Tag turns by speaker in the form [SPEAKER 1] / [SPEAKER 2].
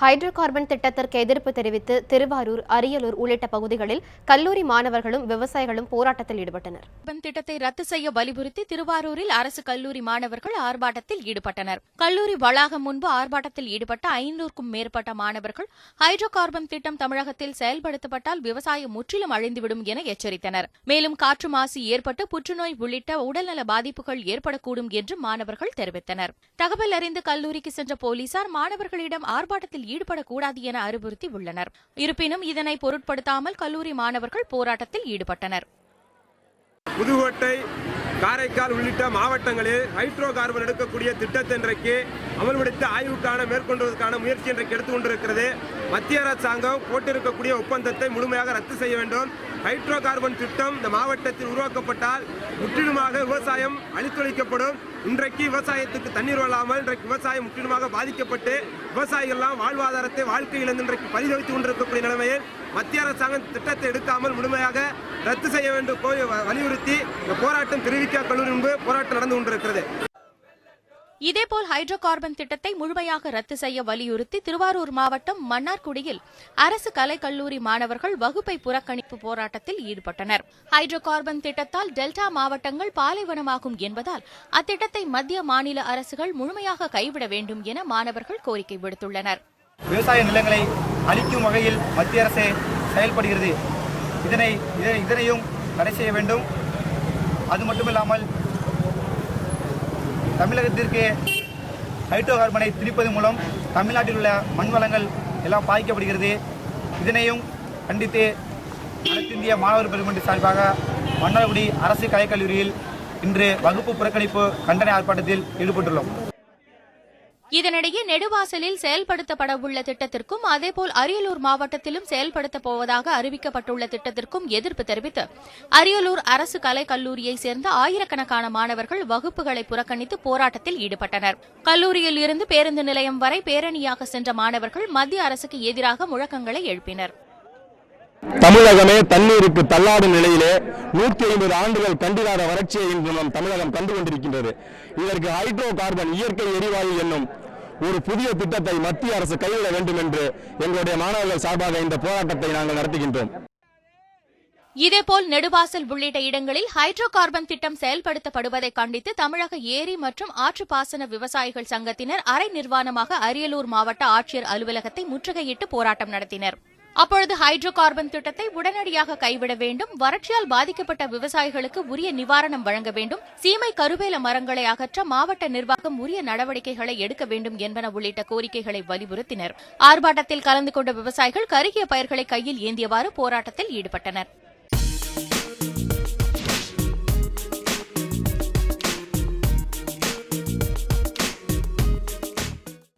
[SPEAKER 1] Hydro carbon திட்டத்திற்கு எதிர்ப்பு தெரிவித்து திருவாரூர் அரியலூர் உள்ளிட்ட பகுதிகளில் கல்லூரி மாணவர்களும் விவசாயிகளும் போராட்டத்தில் ஈடுபட்டனர்.
[SPEAKER 2] கார்பன் திட்டத்தை ரத்து செய்ய வலியுறுத்தி திருவாரூரில் அரசு கல்லூரி மாணவர்கள் ஆர்ப்பாட்டத்தில் ஈடுபட்டனர். கல்லூரி வளாகம் முன்பு ஆர்ப்பாட்டத்தில் ஈடுபட்ட ஐநூறுக்கும் மேற்பட்ட மாணவர்கள் ஹைட்ரோ கார்பன் திட்டம் தமிழகத்தில் செயல்படுத்தப்பட்டால் விவசாயம் முற்றிலும் அழிந்துவிடும் என எச்சரித்தனர். மேலும் காற்று மாசு ஏற்பட்டு புற்றுநோய் உள்ளிட்ட உடல்நல பாதிப்புகள் ஏற்படக்கூடும் என்று மாணவர்கள் தெரிவித்தனர். தகவல் அறிந்து கல்லூரிக்கு சென்ற போலீசார் மாணவர்களிடம் ஆர்ப்பாட்டத்தில் ஈடுபடக்கூடாது என அறிவுறுத்தி உள்ளனர். இருப்பினும் இதனை பொருட்படுத்தாமல் கல்லூரி மாணவர்கள் போராட்டத்தில் ஈடுபட்டனர்.
[SPEAKER 3] புதுக்கோட்டை காரைக்கால் உள்ளிட்ட மாவட்டங்களில் ஹைட்ரோ கார்பன் எடுக்கக்கூடிய திட்டத்தை இன்றைக்கு அமல்படுத்தி ஆய்வுக்கான மேற்கொள்வதற்கான முயற்சி இன்றைக்கு எடுத்துக் கொண்டிருக்கிறது மத்திய அரசாங்கம் போட்டிருக்கக்கூடிய ஒப்பந்தத்தை முழுமையாக ரத்து செய்ய வேண்டும். ஹைட்ரோ கார்பன் திட்டம் இந்த மாவட்டத்தில் உருவாக்கப்பட்டால் முற்றிலுமாக விவசாயம் அழித்தொழிக்கப்படும். இன்றைக்கு விவசாயத்துக்கு தண்ணீர் வழாமல் இன்றைக்கு விவசாயம் முற்றிலுமாக பாதிக்கப்பட்டு விவசாயிகள்லாம் வாழ்வாதாரத்தை வாழ்க்கை இன்றைக்கு பரிதவித்துக் கொண்டிருக்கக்கூடிய நிலைமையில் மத்திய அரசாங்கம் திட்டத்தை எடுக்காமல் முழுமையாக ரத்து செய்ய வேண்டும் வலியுறுத்தி இந்த போராட்டம் தெரிவிக்க கல்லூரி முன்பு போராட்டம் நடந்து கொண்டிருக்கிறது.
[SPEAKER 2] இதேபோல் ஹைட்ரோ கார்பன் திட்டத்தை முழுமையாக ரத்து செய்ய வலியுறுத்தி திருவாரூர் மாவட்டம் மன்னார்குடியில் அரசு கலைக்கல்லூரி மாணவர்கள் வகுப்பை புறக்கணிப்பு போராட்டத்தில் ஈடுபட்டனர். ஹைட்ரோ கார்பன் திட்டத்தால் டெல்டா மாவட்டங்கள் பாலைவனமாகும் என்பதால் அத்திட்டத்தை மத்திய மாநில அரசுகள் முழுமையாக கைவிட வேண்டும் என மாணவர்கள் கோரிக்கை விடுத்துள்ளனர்.
[SPEAKER 4] விவசாய நிலங்களை அழிக்கும் வகையில் மத்திய அரசு செயல்படுகிறது. இதனை இதனையும் தடை செய்ய வேண்டும். அது மட்டுமில்லாமல் தமிழகத்திற்கு ஹைட்ரோ கார்பனை திணிப்பது மூலம் தமிழ்நாட்டில் உள்ள மண் வளங்கள் எல்லாம் பாதிக்கப்படுகிறது. இதனையும் கண்டித்து அனைத்திந்திய மாணவர் பெருமன்ற சார்பாக மன்னார்குடி அரசு கலைக்கல்லூரியில் இன்று வகுப்பு புறக்கணிப்பு கண்டன ஆர்ப்பாட்டத்தில் ஈடுபட்டுள்ளோம்.
[SPEAKER 2] இதனிடையே நெடுவாசலில் செயல்படுத்தப்பட உள்ள திட்டத்திற்கும் அதேபோல் அரியலூர் மாவட்டத்திலும் செயல்படுத்தப் போவதாக அறிவிக்கப்பட்டுள்ள திட்டத்திற்கும் எதிர்ப்பு தெரிவித்து அரியலூர் அரசு கலைக் கல்லூரியைச் சேர்ந்த ஆயிரக்கணக்கான மாணவர்கள் வகுப்புகளை புறக்கணித்து போராட்டத்தில் ஈடுபட்டனர். கல்லூரியில் இருந்து பேருந்து நிலையம் வரை பேரணியாக சென்ற மாணவர்கள் மத்திய அரசுக்கு எதிராக முழக்கங்களை எழுப்பினர்.
[SPEAKER 5] தமிழகமே தண்ணீருக்கு தள்ளாடும் நிலையிலே நூற்றி ஐம்பது ஆண்டுகள் கண்டிராத வறட்சியை இன்று நம் தமிழகம் கண்டு கொண்டிருக்கின்றது. இதற்கு ஹைட்ரோ கார்பன் இயற்கை எரிவாயு என்னும் ஒரு புதிய திட்டத்தை மத்திய அரசு கைவிட வேண்டும் என்று எங்களுடைய மாணவர்கள் சார்பாக இந்த போராட்டத்தை நாங்கள் நடத்துகின்றோம்.
[SPEAKER 2] இதேபோல் நெடுவாசல் உள்ளிட்ட இடங்களில் ஹைட்ரோ கார்பன் திட்டம் செயல்படுத்தப்படுவதை கண்டித்து தமிழக ஏரி மற்றும் ஆற்று பாசன விவசாயிகள் சங்கத்தினர் அரை நிர்வாணமாக அரியலூர் மாவட்ட ஆட்சியர் அலுவலகத்தை முற்றுகையிட்டு போராட்டம் நடத்தினர். அப்பொழுது ஹைட்ரோ கார்பன் திட்டத்தை உடனடியாக கைவிட வேண்டும். வறட்சியால் பாதிக்கப்பட்ட விவசாயிகளுக்கு உரிய நிவாரணம் வழங்க வேண்டும். சீமை கருவேல மரங்களை அகற்ற மாவட்ட நிர்வாகம் உரிய நடவடிக்கைகளை எடுக்க வேண்டும் என்பன உள்ளிட்ட கோரிக்கைகளை வலியுறுத்தினர். ஆர்ப்பாட்டத்தில் கலந்து கொண்ட விவசாயிகள் கருகிய பயிர்களை கையில் ஏந்தியவாறு போராட்டத்தில் ஈடுபட்டனர்.